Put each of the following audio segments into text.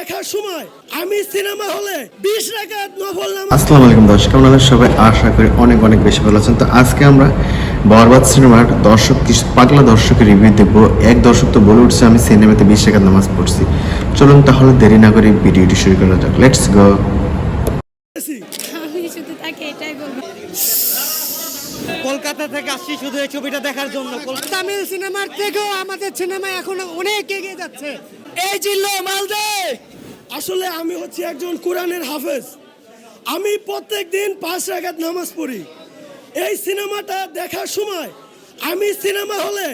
দেখার সময় আমি সিনেমা হলে বিশ রাকাত নফল নামাজ আসসালামু আলাইকুম দর্শক আপনারা সবাই? আশা করি অনেক অনেক বেশি ভালো আছেন। তো আজকে আমরা বরবাদ সিনেমার দর্শক, কিছু পাগলা দর্শকের রিভিউ দেব এক দর্শক তো বলে উঠছে, আমি সিনেমাতে বিশ টাকার নামাজ পড়ছি। চলুন তাহলে দেরি না করে ভিডিওটি শুরু করা যাক। লেটস গো করেছি। আমি শুধু তাকে এটাই বলব কলকাতা থেকে আসছি শুধু এই ছবিটা দেখার জন্য। তামিল সিনেমার থেকেও আমাদের সিনেমা এখন অনেক এগিয়ে যাচ্ছে। এই জিল্লো মালদে আসলে আমি হচ্ছে একজন কোরআনের হাফেজ। আমি প্রত্যেক দিন পাঁচ রাকাত নামাজ পড়ি। এই সিনেমাটা দেখার সময় আমি সিনেমা হলে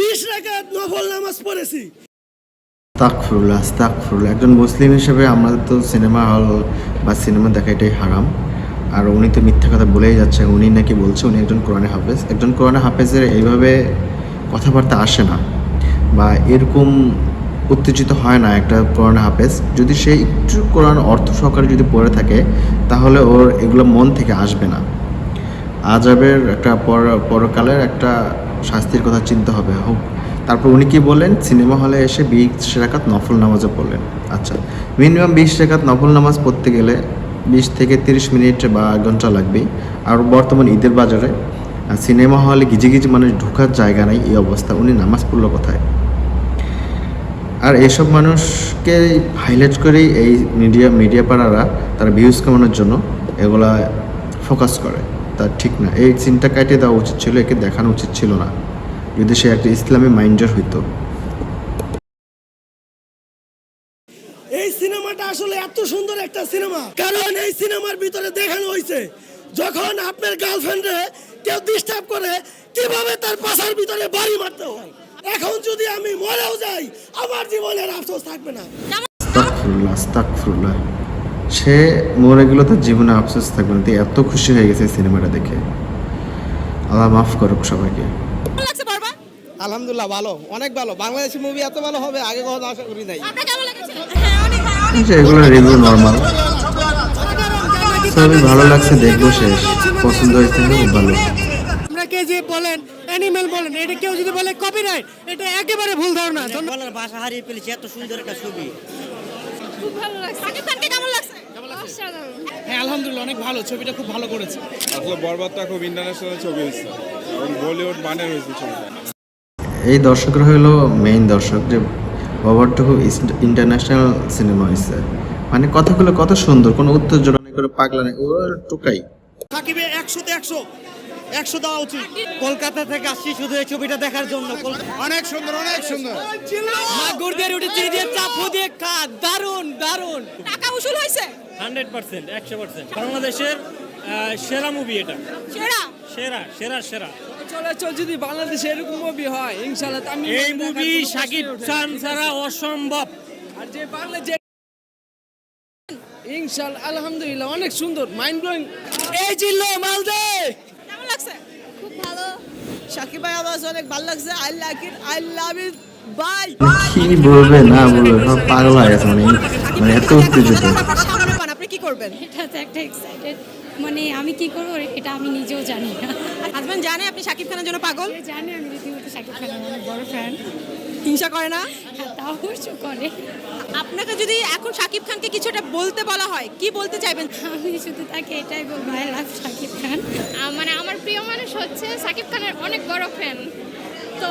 বিশ রাকাত নফল নামাজ পড়েছি। তাকফুরুল্লাহ তাকফুরুল্লাহ একজন মুসলিম হিসেবে আমাদের তো সিনেমা হল বা সিনেমা দেখা এটাই হারাম। আর উনি তো মিথ্যা কথা বলেই যাচ্ছে, উনি নাকি বলছে উনি একজন কোরআনে হাফেজ। একজন কোরআনে হাফেজের এইভাবে কথাবার্তা আসে না বা এরকম উত্তেজিত হয় না একটা কোরআন হাফেজ। যদি সে একটু কোরআন অর্থ সহকারে যদি পড়ে থাকে, তাহলে ওর এগুলো মন থেকে আসবে না। আজাবের একটা পর, পরকালের একটা শাস্তির কথা চিন্তা হবে। হোক, তারপর উনি কি বললেন? সিনেমা হলে এসে বিশ রেখাত নফল নামাজও পড়লেন। আচ্ছা মিনিমাম বিশ রেখাত নফল নামাজ পড়তে গেলে বিশ থেকে তিরিশ মিনিট বা ঘণ্টা লাগবে। আর বর্তমান ঈদের বাজারে সিনেমা হলে গিজি গিজি মানুষ ঢোকার জায়গা নাই, এই অবস্থা। উনি নামাজ পড়ল কোথায়? আর এইসব মানুষকে হাইলাইট করেই এই মিডিয়া মিডিয়া পাড়ারা তারা ভিউজ কমানোর জন্য এগুলা ফোকাস করে। তা ঠিক না। এই চিন্তা কাটিয়ে দেওয়া উচিত ছিল, একে দেখানো উচিত ছিল না। যদি সে একটা ইসলামী মাইন্ডার হইতো। সুন্দর একটা সিনেমা। কারণ এই সিনেমার ভিতরে দেখানো হয়েছে যখন আপনার গার্লফ্রেন্ডে কেউ ডিস্টার্ব করে কীভাবে তার পাশার ভিতরে বাড়ি মারতে হয়। এখন যদি আমি মরেও যাই আমার জীবনের আফসোস থাকবে না। সে মরে গেলে তার জীবনে আফসোস থাকবে না। এত খুশি হয়ে গেছে সিনেমাটা দেখে। আল্লাহ মাফ করুক সবাইকে। আলহামদুলিল্লাহ ভালো। অনেক ভালো। বাংলাদেশি মুভি এত ভালো হবে আগে কখনো আশা করি নাই। কেমন লেগেছে? এগুলো রিভিউ নর্মাল সবই ভালো লাগছে দেখব শেষ। পছন্দ হয়েছে খুব ভালো। আপনাকে যে বলেন অ্যানিমেল বলেন এটা কেউ যদি বলে কপিরাইট এটা একেবারে ভুল ধারণা। বলার ভাষা হারিয়ে ফেলেছি এত সুন্দর একটা ছবি। খুব ভালো লাগছে। সাকিব খানকে কেমন লাগছে? হ্যাঁ আলহামদুলিল্লাহ অনেক ভালো ছবিটা খুব ভালো করেছে। আসলে বরবাদটা খুব ইন্টারন্যাশনাল ছবি হয়েছে। এবং বলিউড মানের হয়েছে ছবিটা এই দর্শকরা হলো মেইন দর্শক যে বাবারটা খুব ইন্টারন্যাশনাল সিনেমা হয়েছে মানে কথাগুলো কত সুন্দর কোনো উত্তেজনা নেই কোনো পাগলা নেই। ওর টুকাই। সাকিবে একশোতে একশো একশো দেওয়া উচিত। কলকাতা থেকে আসছি শুধু এই ছবিটা দেখার জন্য। অনেক সুন্দর অনেক সুন্দর। মাগুর দিয়ে রুটি চিনি দিয়ে চাপু দিয়ে খা। দারুণ দারুণ টাকা উসুল হয়েছে হান্ড্রেড পার্সেন্ট একশো পার্সেন্ট। বাংলাদেশের আহ, সেরা মুভি এটা। সেরা? সেরা সেরা সেরা চলে চল যদি বাংলাদেশে এরকম মুভি হয় ইনশাআল্লাহ আমি এই মুভি শাকিব খান ছাড়া অসম্ভব আর যে বাংলা যে ইনশাআল্লাহ আলহামদুলিল্লাহ অনেক সুন্দর মাইন্ড ব্লোয়িং এই জিল্লো মালদে কেমন লাগছে খুব ভালো সাকিব ভাই আওয়াজ অনেক ভালো লাগছে I like it I love it by কি বলবে না বলবে পাগল হয়ে গেছে মানে মানে এত উত্তেজিত করবেন? এটা তো একটা এক্সাইটেড মানে আমি কি করব? এটা আমি নিজেও জানি না। হাজবেন্ড জানে আপনি সাকিব খানের জন্য পাগল? জানে আমি রীতিমতো শাকিব খানের অনেক বড় ফ্যান হিংসা করে না? তাও অবশ্য করে। আপনাকে যদি এখন সাকিব খানকে কিছুটা বলতে বলা হয় কি বলতে চাইবেন? আমি শুধু তাকে এটাই বলব আই লাভ শাকিব খান। মানে আমার প্রিয় মানুষ হচ্ছে শাকিব খানের অনেক বড় ফ্যান তো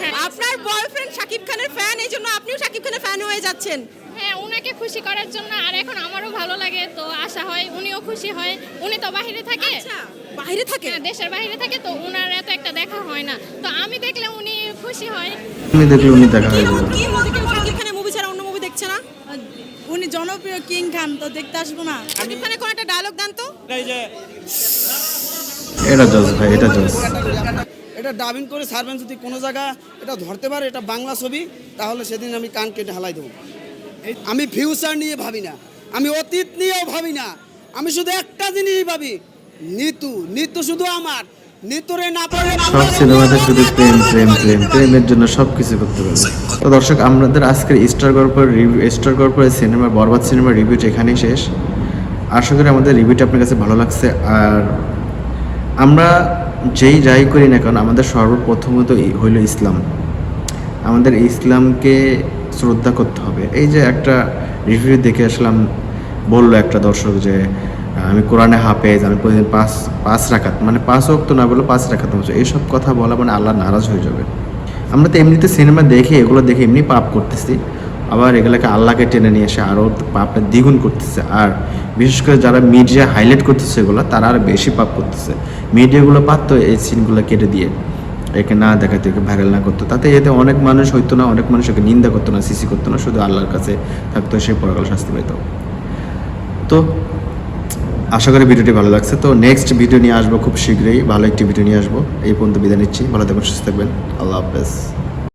হ্যাঁ, আপনার বয়ফ্রেন্ড সাকিব খানের ফ্যান এই জন্য আপনিও সাকিব খানের ফ্যান হয়ে যাচ্ছেন। হ্যাঁ ওনাকে খুশি করার জন্য আর এখন আমারও ভালো লাগে তো আশা হয় উনিও খুশি হয়। উনি তো বাইরে থাকে। আচ্ছা বাইরে থাকে? হ্যাঁ, দেশের বাইরে থাকে তো উনার এত একটা দেখা হয় না। তো আমি দেখলে উনি খুশি হয়। উনি দেখলে উনি দেখা হয়ে কি মুভি কেউ খানের মুভি ছাড়া অন্য মুভি দেখছে না? উনি জনপ্রিয় কিং খান তো দেখতে আসব না। সাকিব খানের কোন একটা ডায়লগ দেন তো। এই যে এটা জজ ভাই এটা জজ। এটা ডাবিং করে সার্ভেন যদি কোনো জায়গা এটা ধরতে পারে এটা বাংলা ছবি তাহলে সেদিন আমি কান কেটে হালাই দেবো। আমি ফিউচার নিয়ে ভাবি না। আমি অতীত নিয়েও ভাবি না। আমি শুধু একটা জিনিসই ভাবি নিতু। নিতু শুধু আমার। সব সিনেমাতে শুধু প্রেম প্রেম প্রেম প্রেমের জন্য সব কিছু করতে পারে। তো দর্শক আমাদের আজকের স্টার গল্পের রিভিউ স্টার গল্পের সিনেমা বরবাদ সিনেমার রিভিউটা এখানেই শেষ। আশা করি আমাদের রিভিউটা আপনার কাছে ভালো লাগছে। আর আমরা যেই যাই করি না কারণ আমাদের সর্বপ্রথমত হইল ইসলাম। আমাদের ইসলামকে শ্রদ্ধা করতে হবে। এই যে একটা রিভিউ দেখে আসলাম, বলল একটা দর্শক যে, আমি কোরআনে হাফেজ, আমি প্রতিদিন পাঁচ পাঁচ রাখাত মানে পাঁচ অক্ত না বলে পাঁচ রাখাত এইসব কথা বলা মানে আল্লাহ নারাজ হয়ে যাবে। আমরা তো এমনিতে সিনেমা দেখে, এগুলো দেখে এমনি পাপ করতেছি। আবার এগুলোকে আল্লাহকে টেনে নিয়ে এসে আরও পাপটা দ্বিগুণ করতেছে। আর বিশেষ করে যারা মিডিয়া হাইলাইট করতেছে এগুলো, তারা আরও বেশি পাপ করতেছে। মিডিয়াগুলো পারতো এই সিনগুলো কেটে দিয়ে। একে না দেখাতে একে ভাইরাল না করতো। তাতে এতে অনেক মানুষ হইতো না, অনেক মানুষ একে নিন্দা করতো না, সিসি করতো না, শুধু আল্লাহর কাছে থাকতো, সে পরকাল শাস্তি পেত তো আশা করি ভিডিওটি ভালো লাগছে। তো নেক্সট ভিডিও নিয়ে আসব খুব শীঘ্রই, ভালো একটি ভিডিও নিয়ে আসব। এই পর্যন্ত বিদায় নিচ্ছি, ভালো থাকবেন, সুস্থ থাকবেন। আল্লাহ হাফেজ।